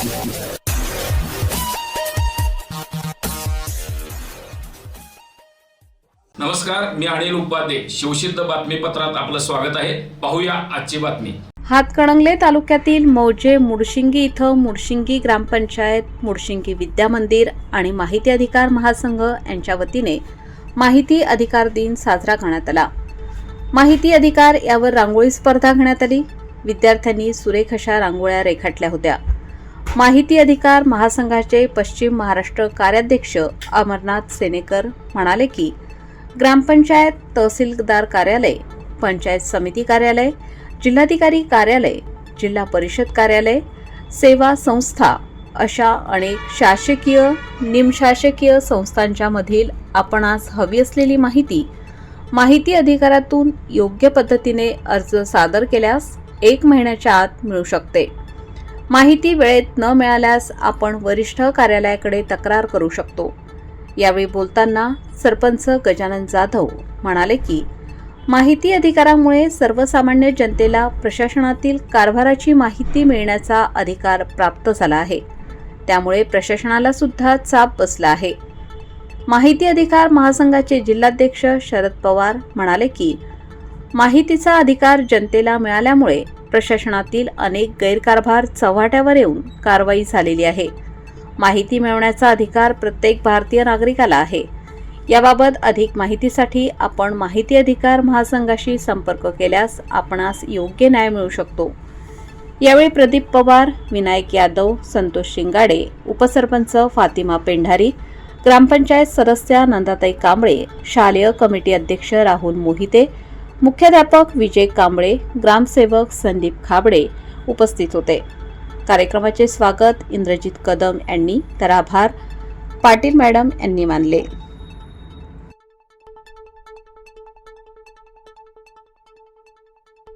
नमस्कार मी अनिल उपाध्ये. शिवसिद्ध बातमीपत्रात आपलं स्वागत आहे. पाहूया आजची बातमी. हातकणंगले तालुक्यातील मौजे मुडशिंगी इथं मुडशिंगी ग्रामपंचायत मुडशिंगी विद्यामंदिर आणि माहिती अधिकार महासंघ यांच्या वतीने माहिती अधिकार दिन साजरा करण्यात आला. माहिती अधिकार यावर रांगोळी स्पर्धा घेण्यात आली. विद्यार्थ्यांनी सुरेख अशा रांगोळ्या रेखाटल्या होत्या. माहिती अधिकार महासंघाचे पश्चिम महाराष्ट्र कार्याध्यक्ष अमरनाथ सेनेकर म्हणाले की ग्रामपंचायत तहसीलदार कार्यालय पंचायत समिती कार्यालय जिल्हाधिकारी कार्यालय जिल्हा परिषद कार्यालय सेवा संस्था अशा अनेक शासकीय निमशासकीय संस्थांच्या मधील आपणास हवी असलेली माहिती माहिती अधिकारातून योग्य पद्धतीने अर्ज सादर केल्यास एक महिन्याच्या आत मिळू शकते. माहिती वेळेत न मिळाल्यास आपण वरिष्ठ कार्यालयाकडे तक्रार करू शकतो. यावेळी बोलताना सरपंच गजानन जाधव म्हणाले की माहिती अधिकारामुळे सर्वसामान्य जनतेला प्रशासनातील कारभाराची माहिती मिळण्याचा अधिकार प्राप्त झाला आहे. त्यामुळे प्रशासनाला सुद्धा चाप बसला आहे. माहिती अधिकार महासंघाचे जिल्हाध्यक्ष शरद पवार म्हणाले की माहितीचा अधिकार जनतेला मिळाल्यामुळे प्रशासनातील अनेक गैरकारभार चव्हाट्यावर येऊन कारवाई झालेली आहे. माहिती मिळवण्याचा अधिकार प्रत्येक भारतीय नागरिकाला आहे. याबाबत अधिक माहितीसाठी आपण माहिती अधिकार महासंघाशी संपर्क केल्यास आपणास योग्य न्याय मिळू शकतो. यावेळी प्रदीप पवार विनायक यादव संतोष शिंगाडे उपसरपंच फातिमा पेंढारी ग्रामपंचायत सदस्या नंदाताई कांबळे शालेय कमिटी अध्यक्ष राहुल मोहिते मुख्याध्यापक विजय कांबळे ग्रामसेवक संदीप खाबडे उपस्थित होते. कार्यक्रमाचे स्वागत इंद्रजित कदम यांनी. तर आभार. पाटील मॅडम यांनी मानले.